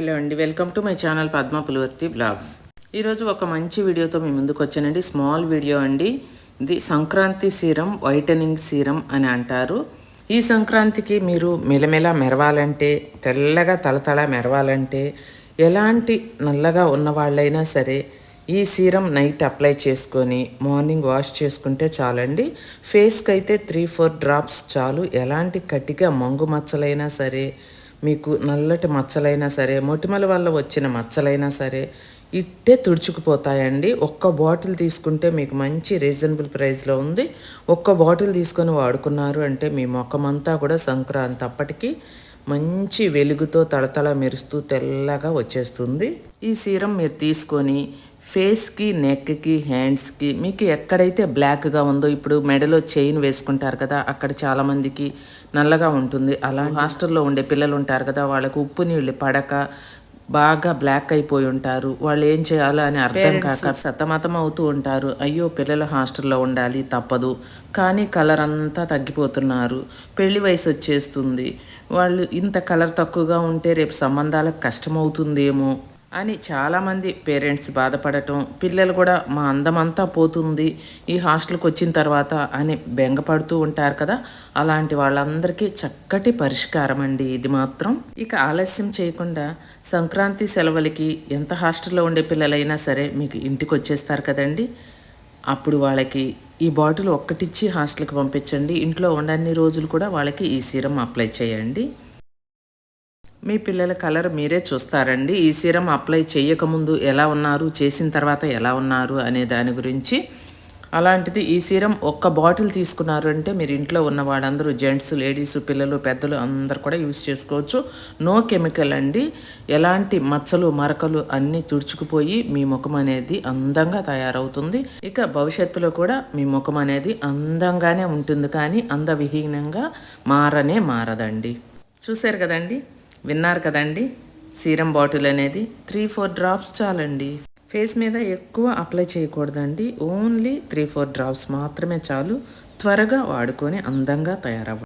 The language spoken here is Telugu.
హలో అండి. Welcome to my channel Padma Pulivarthi blogs. ఈరోజు ఒక మంచి వీడియోతో మీ ముందుకు వచ్చానండి. స్మాల్ వీడియో అండి. ఇది సంక్రాంతి సీరం వైటనింగ్ సీరం అని అంటారు. ఈ సంక్రాంతికి మీరు మెలమెల మెరవాలంటే తెల్లగా తలతల మెరవాలంటే ఎలాంటి నల్లగా ఉన్న వాళ్ళైనా సరే ఈ సీరం నైట్ అప్లై చేసుకొని మార్నింగ్ వాష్ చేసుకుంటే చాలండి. ఫేస్కి అయితే త్రీ ఫోర్ డ్రాప్స్ చాలు. ఎలాంటి కట్టిగా మంగు మచ్చలైనా సరే మీకు నల్లటి మచ్చలైనా సరే మొటిమల వల్ల వచ్చిన మచ్చలైనా సరే ఇట్టే తుడుచుకుపోతాయండి. ఒక్క బాటిల్ తీసుకుంటే మీకు మంచి రీజనబుల్ ప్రైస్లో ఉంది. ఒక్క బాటిల్ తీసుకొని వాడుకున్నారు అంటే మీ ముఖమంతా కూడా సంక్రాంతి అప్పటికి మంచి వెలుగుతో తళతళ మెరుస్తూ తెల్లగా వచ్చేస్తుంది. ఈ సీరం మీరు తీసుకొని ఫేస్కి నెక్కి హ్యాండ్స్కి మీకు ఎక్కడైతే బ్లాక్గా ఉందో ఇప్పుడు మెడలో చైన్ వేసుకుంటారు కదా అక్కడ చాలామందికి నల్లగా ఉంటుంది. అలా హాస్టల్లో ఉండే పిల్లలు ఉంటారు కదా వాళ్ళకు ఉప్పు నీళ్ళు పడక బాగా బ్లాక్ అయిపోయి ఉంటారు. వాళ్ళు ఏం చేయాలో అని అర్థం కాక సతమతం అవుతూ ఉంటారు. అయ్యో పిల్లలు హాస్టల్లో ఉండాలి తప్పదు. కానీ కలర్ అంతా తగ్గిపోతున్నారు. పెళ్ళి వయసు వచ్చేస్తుంది. వాళ్ళు ఇంత కలర్ తక్కువగా ఉంటే రేపు సంబంధాలకు కష్టమవుతుందేమో. అని చాలామంది పేరెంట్స్ బాధపడటం పిల్లలు కూడా మా అందమంతా పోతుంది ఈ హాస్టల్కి వచ్చిన తర్వాత అని బెంగపడుతూ ఉంటారు కదా. అలాంటి వాళ్ళందరికీ చక్కటి పరిష్కారం అండి ఇది మాత్రం. ఇక ఆలస్యం చేయకుండా సంక్రాంతి సెలవులకి ఎంత హాస్టల్లో ఉండే పిల్లలైనా సరే మీకు ఇంటికి వచ్చేస్తారు కదండి. అప్పుడు వాళ్ళకి ఈ బాటిల్ ఒక్కటిచ్చి హాస్టల్కి పంపించండి. ఇంట్లో ఉండన్ని రోజులు కూడా వాళ్ళకి ఈ సీరం అప్లై చేయండి. మీ పిల్లల కలర్ మీరే చూస్తారండి. ఈ సీరం అప్లై చేయకముందు ఎలా ఉన్నారు చేసిన తర్వాత ఎలా ఉన్నారు అనే దాని గురించి. అలాంటిది ఈ సీరం ఒక్క బాటిల్ తీసుకున్నారు అంటే మీరు ఇంట్లో ఉన్న వాళ్ళందరూ జెంట్స్ లేడీస్ పిల్లలు పెద్దలు అందరు కూడా యూస్ చేసుకోవచ్చు. నో కెమికల్ అండి. ఎలాంటి మచ్చలు మరకలు అన్నీ తుడుచుకుపోయి మీ ముఖం అనేది అందంగా తయారవుతుంది. ఇక భవిష్యత్తులో కూడా మీ ముఖం అనేది అందంగానే ఉంటుంది కానీ అందవిహీనంగా మారనే మారదండి. చూశారు కదండి? విన్నారు కదండి? సీరం బాటిల్ అనేది త్రీ ఫోర్ డ్రాప్స్ చాలండి. ఫేస్ మీద ఎక్కువ అప్లై చేయకూడదండి. ఓన్లీ త్రీ ఫోర్ డ్రాప్స్ మాత్రమే చాలు. త్వరగా వాడుకొని అందంగా తయారవ్వండి